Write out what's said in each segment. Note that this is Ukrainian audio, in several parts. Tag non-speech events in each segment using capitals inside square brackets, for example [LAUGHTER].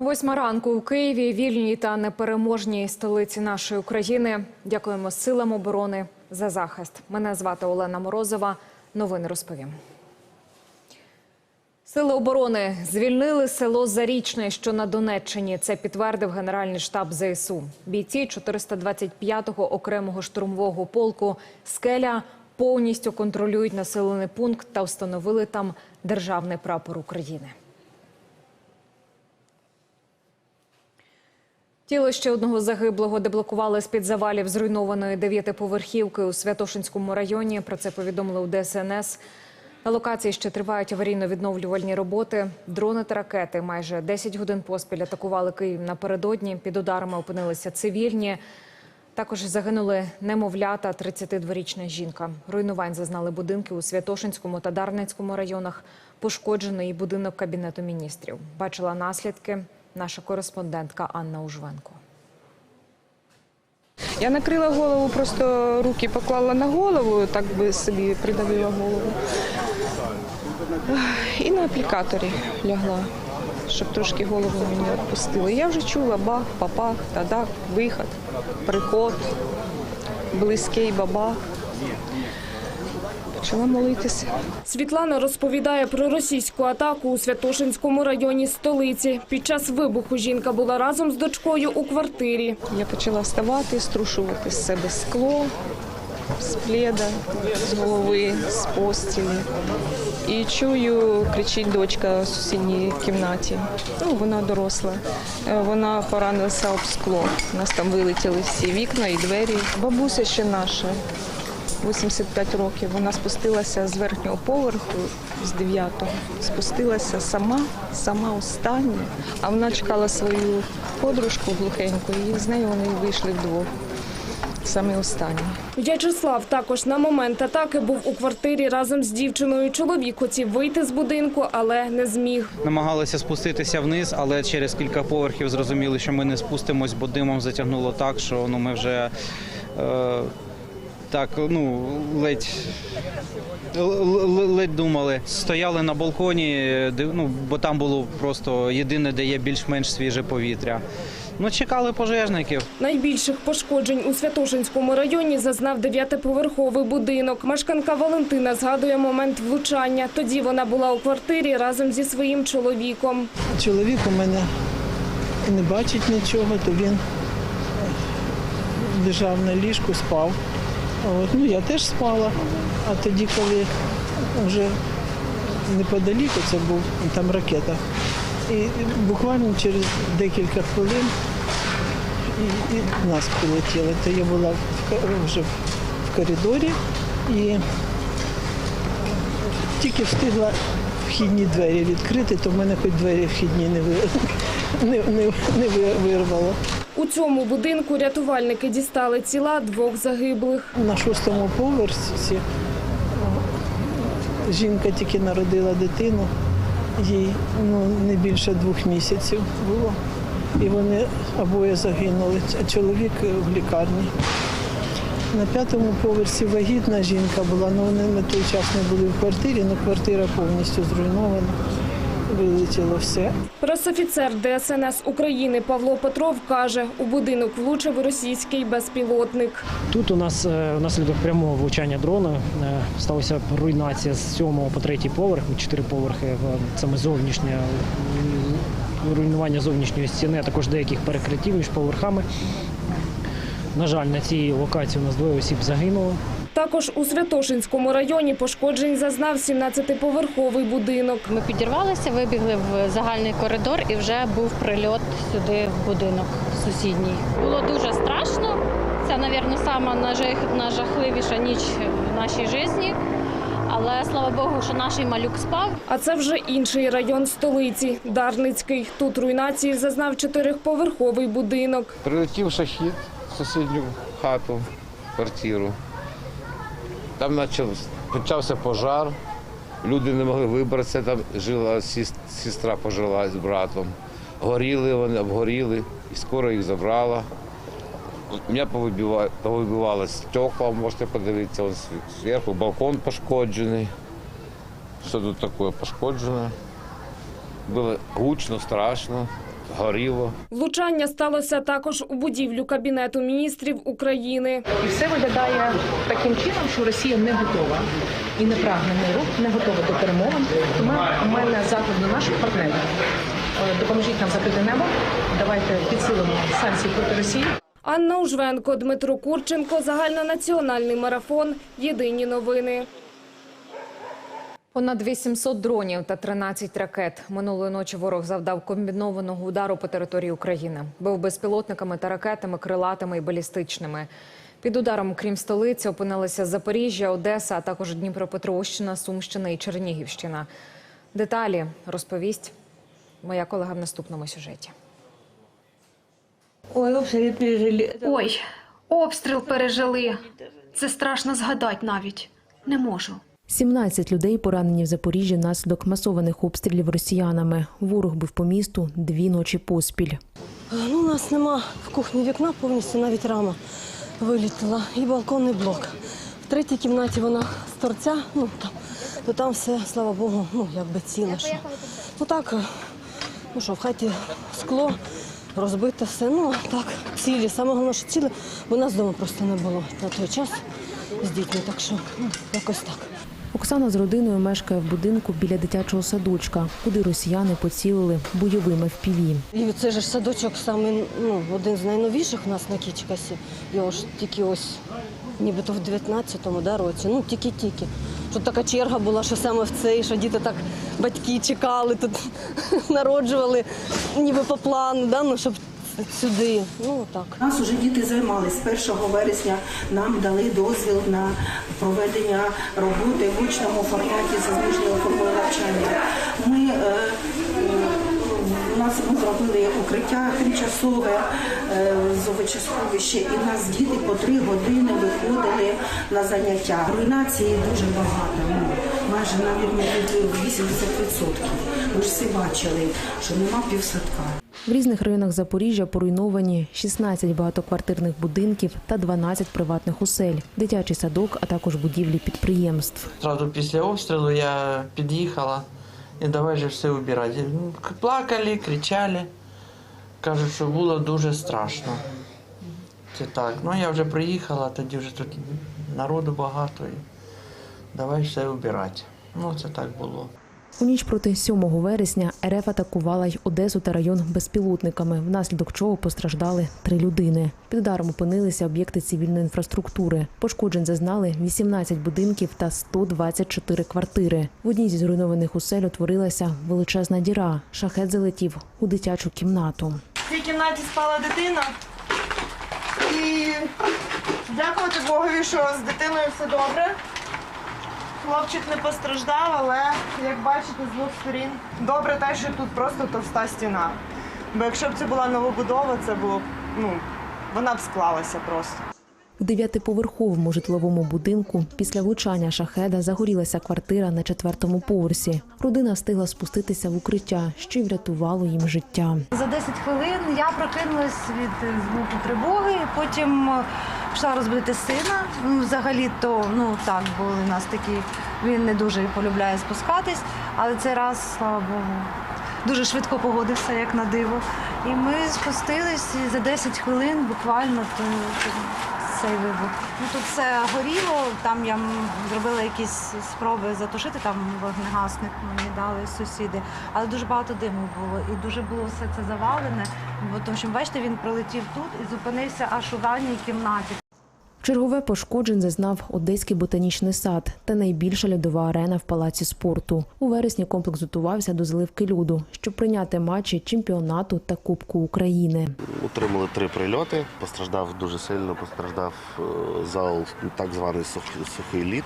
Восьма ранку у Києві, вільній та непереможній столиці нашої України. Дякуємо силам оборони за захист. Мене звати Олена Морозова. Новини розповім. Сили оборони звільнили село Зарічне, що на Донеччині. Це підтвердив Генеральний штаб ЗСУ. Бійці 425-го окремого штурмового полку «Скеля» повністю контролюють населений пункт та встановили там державний прапор України. Тіло ще одного загиблого деблокували з-під завалів зруйнованої дев'ятиповерхівки у Святошинському районі. Про це повідомили у ДСНС. На локації ще тривають аварійно-відновлювальні роботи. Дрони та ракети майже 10 годин поспіль атакували Київ напередодні. Під ударами опинилися цивільні. Також загинули немовлята, 32-річна жінка. Руйнувань зазнали будинки у Святошинському та Дарницькому районах. Пошкоджений будинок Кабінету міністрів. Бачила наслідки наша кореспондентка Анна Ужвенко. Я накрила голову, просто руки поклала на голову, так би собі придавила голову. І на аплікаторі лягла, щоб трошки голову мені відпустили. Я вже чула бах, папах, тадах, виход, приход, близький бабах. Почала молитися. Світлана розповідає про російську атаку у Святошинському районі столиці. Під час вибуху жінка була разом з дочкою у квартирі. Я почала вставати, струшувати з себе скло, з пледа, з голови, з постілі. І чую, кричить дочка в сусідній кімнаті. Ну, вона доросла. Е, Вона поранилася об скло. У нас там вилетіли всі вікна і двері. Бабуся ще наша. 85 років. Вона спустилася з верхнього поверху, з 9-го. Спустилася сама, сама остання. А вона чекала свою подружку глухеньку, і з нею вони вийшли вдвох. Саме останні. В'ячеслав також на момент атаки був у квартирі разом з дівчиною. Чоловік хотів вийти з будинку, але не зміг. Намагалися спуститися вниз, але через кілька поверхів зрозуміли, що ми не спустимось, бо димом затягнуло так, що ну ми вже е, так ну ледь, ледь думали. Стояли на балконі, ну, бо там було просто єдине, де є більш-менш свіже повітря. Ну, чекали пожежників. Найбільших пошкоджень у Святошинському районі зазнав дев'ятиповерховий будинок. Мешканка Валентина згадує момент влучання. Тоді вона була у квартирі разом зі своїм чоловіком. Чоловік у мене не бачить нічого, то він лежав на ліжку, спав. От, ну, я теж спала. А тоді, коли вже неподалік це був там ракета. І буквально через декілька хвилин і, і нас прилетіли. То я була вже в коридорі і тільки встигла вхідні двері відкрити, то в мене хоч двері вхідні не, ви, [LAUGHS] не, не, не вирвало. У цьому будинку рятувальники дістали тіла двох загиблих. На шостому поверсі жінка тільки народила дитину, їй ну, не більше двох місяців було. І вони обоє загинули, а чоловік в лікарні. На п'ятому поверсі вагітна жінка була, але вони на той час не були в квартирі, але квартира повністю зруйнована, вилетіло все. Пресофіцер ДСНС України Павло Петров каже, у будинок влучив російський безпілотник. Тут у нас е, внаслідок прямого влучання дрона е, сталася руйнація з 7 по 3 поверх, 4 поверхи саме зовнішнє руйнування зовнішньої стіни, а також деяких перекриттів між поверхами. На жаль, на цій локації у нас двоє осіб загинуло. Також у Святошинському районі пошкоджень зазнав 17-поверховий будинок. Ми підірвалися, вибігли в загальний коридор і вже був прильот сюди в будинок сусідній. Було дуже страшно. Це, мабуть, сама найжахливіша ніч в нашій житті. Але слава Богу, що наш малюк спав. А це вже інший район столиці – Дарницький. Тут руйнації зазнав чотирьохповерховий будинок. Прилетів шахід в сусідню хату, квартиру. Там почав- почався пожар, люди не могли вибратися, там жила сестра пожила з братом. Горіли вони, обгоріли, і скоро їх забрала. У мене повибивало стекла, можете подивитися, он зверху балкон пошкоджений. Все тут таке пошкоджене. Було гучно, страшно. Горіло. Влучання сталося також у будівлю Кабінету міністрів України. І все виглядає таким чином, що Росія не готова і не прагне миру, не готова до перемовин. Тому у мене заклик до наших партнерів. Е, Допоможіть нам закрити небо. Давайте підсилимо санкції проти Росії. Анна Ужвенко, Дмитро Курченко, загальнонаціональний марафон. Єдині новини. Понад 800 дронів та 13 ракет минулої ночі ворог завдав комбінованого удару по території України. Бив безпілотниками та ракетами, крилатими і балістичними. Під ударом, крім столиці, опинилися Запоріжжя, Одеса, а також Дніпропетровщина, Сумщина і Чернігівщина. Деталі розповість моя колега в наступному сюжеті. Ой, обстріли пережили. Ой, обстріл пережили. Це страшно згадати навіть. Не можу. 17 людей поранені в Запоріжжі внаслідок масованих обстрілів росіянами. Ворог бив по місту дві ночі поспіль. Ну, у нас нема в кухні вікна, повністю навіть рама вилітала. І балконний блок. В третій кімнаті вона з торця, ну там, то там все, слава Богу, ну якби ціле. Що. Ну так, ну що, в хаті скло, розбите все. Ну так, цілі. Саме головне, що ціле, бо нас вдома просто не було на той час з дітьми. Так що ну, якось так. Оксана з родиною мешкає в будинку біля дитячого садочка, куди росіяни поцілили бойовими впіві. І це ж садочок саме ну, один з найновіших у нас на Кічкасі. Його ж тільки ось, нібито в 19-му да, році. Ну, тільки-тільки. Що така черга була, що саме в цей, що діти так батьки чекали, тут [LAUGHS] народжували ніби по плану, да, ну, щоб сюди. Ну так. Нас уже діти займалися. З 1 вересня нам дали дозвіл на проведення роботи в очному форматі за зміжною формою навчання. Ми е, у нас ми зробили укриття тимчасове е, зовечесховище, і в нас діти по три години виходили на заняття. Руйнації дуже багато, ну, майже навірно 80%. Ви ж всі бачили, що нема півсадка. В різних районах Запоріжжя поруйновані 16 багатоквартирних будинків та 12 приватних осель, дитячий садок, а також будівлі підприємств. Сразу після обстрілу я під'їхала і давай же все вибирати. Ну, Плакали, кричали. Кажуть, що було дуже страшно. Це так. Ну я вже приїхала, тоді вже тут народу багато. І давай все вибирати. Ну, це так було. У ніч проти 7 вересня РФ атакувала й Одесу та район безпілотниками, внаслідок чого постраждали три людини. Під ударом опинилися об'єкти цивільної інфраструктури. Пошкоджень зазнали 18 будинків та 124 квартири. В одній зі зруйнованих осель утворилася величезна діра. Шахет залетів у дитячу кімнату. В цій кімнаті спала дитина. І дякувати Богові, що з дитиною все добре. Хлопчик не постраждав, але як бачите, з двох сторін добре те, що тут просто товста стіна. Бо якщо б це була новобудова, це було б, ну, вона б склалася просто. В дев'ятиповерховому житловому будинку після влучання шахеда загорілася квартира на четвертому поверсі. Родина встигла спуститися в укриття, що й врятувало їм життя. За 10 хвилин я прокинулась від звуку тривоги, потім пішла розбудити сина. Ну, взагалі то ну так були у нас такі. Він не дуже полюбляє спускатись, але цей раз, слава Богу, дуже швидко погодився, як на диво. І ми спустились і за 10 хвилин буквально то цей вибух. Ну тут все горіло. Там я зробила якісь спроби затушити, там вогнегасник мені дали сусіди, але дуже багато диму було і дуже було все це завалене. Бо тому що бачите, він прилетів тут і зупинився аж у ванній кімнаті. Чергове пошкоджень зазнав Одеський ботанічний сад та найбільша льодова арена в палаці спорту. У вересні комплекс готувався до зливки льоду, щоб прийняти матчі чемпіонату та Кубку України. Отримали три прильоти. Постраждав дуже сильно, постраждав е, зал, так званий сух- сухий лід.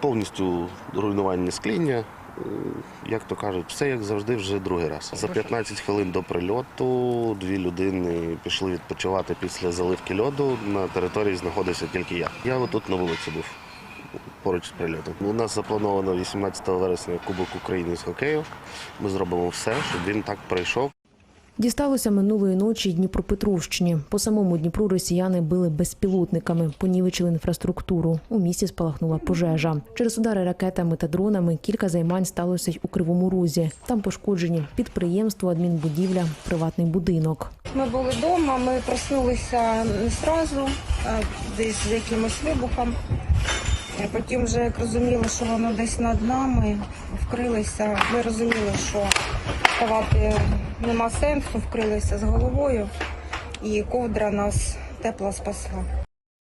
Повністю руйнування скління. М, Як то кажуть, все як завжди, вже другий раз. За 15 хвилин до прильоту дві людини пішли відпочивати після заливки льоду. На території знаходився тільки я. Я отут на вулиці був поруч з прильотом. У нас заплановано 18 вересня Кубок України з хокею. Ми зробимо все, щоб він так пройшов. Дісталося минулої ночі Дніпропетровщині. По самому Дніпру росіяни били безпілотниками, понівечили інфраструктуру. У місті спалахнула пожежа. Через удари ракетами та дронами кілька займань сталося й у Кривому Розі. Там пошкоджені підприємство, адмінбудівля, приватний будинок. Ми були вдома, ми проснулися не одразу, десь з якимось вибухом. Потім вже як розуміли, що воно десь над нами, вкрилися. Ми розуміли, що вставати нема сенсу, вкрилися з головою, і ковдра нас тепло спасла.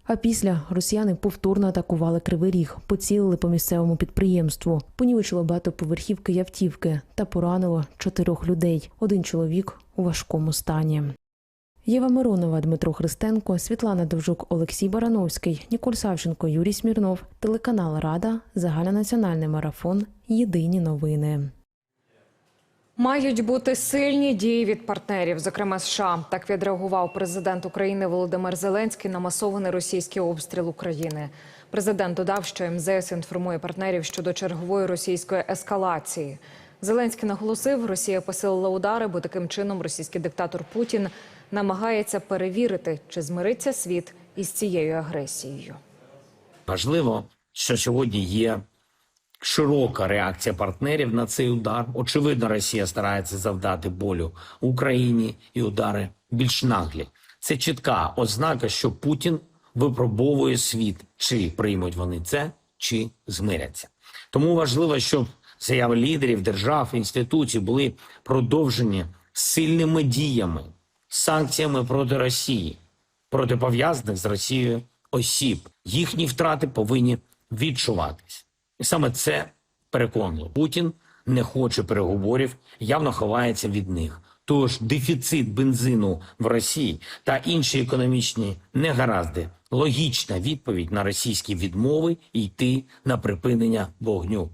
А після росіяни повторно атакували Кривий Ріг, поцілили по місцевому підприємству, понівечило багатоповерхівки й автівки та поранило чотирьох людей. Один чоловік у важкому стані. Єва Миронова, Дмитро Христенко, Світлана Довжук, Олексій Барановський, Ніколь Савченко, Юрій Смірнов, телеканал Рада, загальнонаціональний марафон. Єдині новини. Мають бути сильні дії від партнерів, зокрема США. Так відреагував президент України Володимир Зеленський на масований російський обстріл України. Президент додав, що МЗС інформує партнерів щодо чергової російської ескалації. Зеленський наголосив, Росія посилила удари, бо таким чином російський диктатор Путін намагається перевірити, чи змириться світ із цією агресією. Важливо, що сьогодні є широка реакція партнерів на цей удар. Очевидно, Росія старається завдати болю Україні і удари більш наглі. Це чітка ознака, що Путін випробовує світ, чи приймуть вони це, чи змиряться. Тому важливо, щоб заяви лідерів держав інституцій були продовжені сильними діями, санкціями проти Росії, проти пов'язаних з Росією осіб. Їхні втрати повинні відчуватись. І саме це переконливо. Путін не хоче переговорів, явно ховається від них. Тож дефіцит бензину в Росії та інші економічні негаразди логічна відповідь на російські відмови йти на припинення вогню.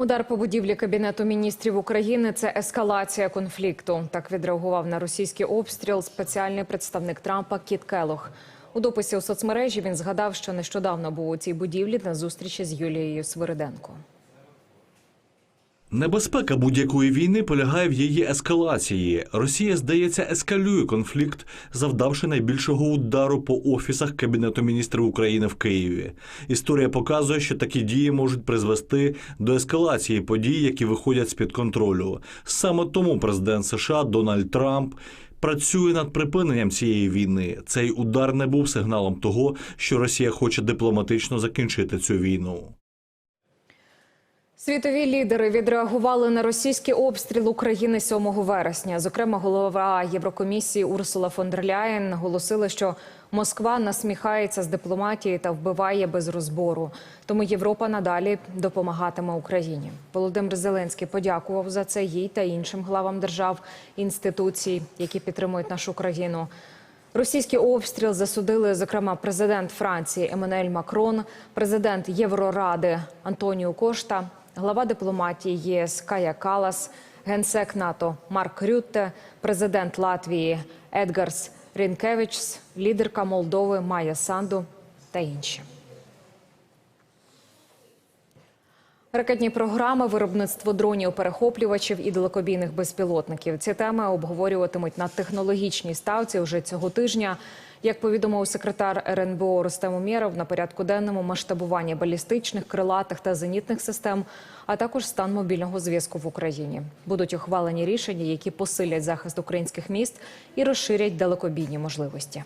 Удар по будівлі Кабінету міністрів України це ескалація конфлікту. Так відреагував на російський обстріл спеціальний представник Трампа Кіт Келох. У дописі у соцмережі він згадав, що нещодавно був у цій будівлі на зустрічі з Юлією Свириденко. Небезпека будь-якої війни полягає в її ескалації. Росія, здається, ескалює конфлікт, завдавши найбільшого удару по офісах Кабінету міністрів України в Києві. Історія показує, що такі дії можуть призвести до ескалації подій, які виходять з під контролю. Саме тому президент США Дональд Трамп. Працює над припиненням цієї війни. Цей удар не був сигналом того, що Росія хоче дипломатично закінчити цю війну. Світові лідери відреагували на російський обстріл України 7 вересня. Зокрема, голова Єврокомісії Урсула фон дер Ляєн наголосила, що Москва насміхається з дипломатії та вбиває без розбору. Тому Європа надалі допомагатиме Україні. Володимир Зеленський подякував за це їй та іншим главам держав інституцій, які підтримують нашу країну. Російський обстріл засудили, зокрема, президент Франції Еммануель Макрон, президент Євроради Антоніо Кошта, глава дипломатії ЄС Кая Калас, генсек НАТО Марк Рютте, президент Латвії Едгарс Рінкевичс, лідерка Молдови Майя Санду та інші. Ракетні програми, виробництво дронів, перехоплювачів і далекобійних безпілотників. Ці теми обговорюватимуть на технологічній ставці вже цього тижня. Як повідомив секретар РНБО Рустем Умєров, на порядку денному масштабування балістичних, крилатих та зенітних систем, а також стан мобільного зв'язку в Україні. Будуть ухвалені рішення, які посилять захист українських міст і розширять далекобійні можливості.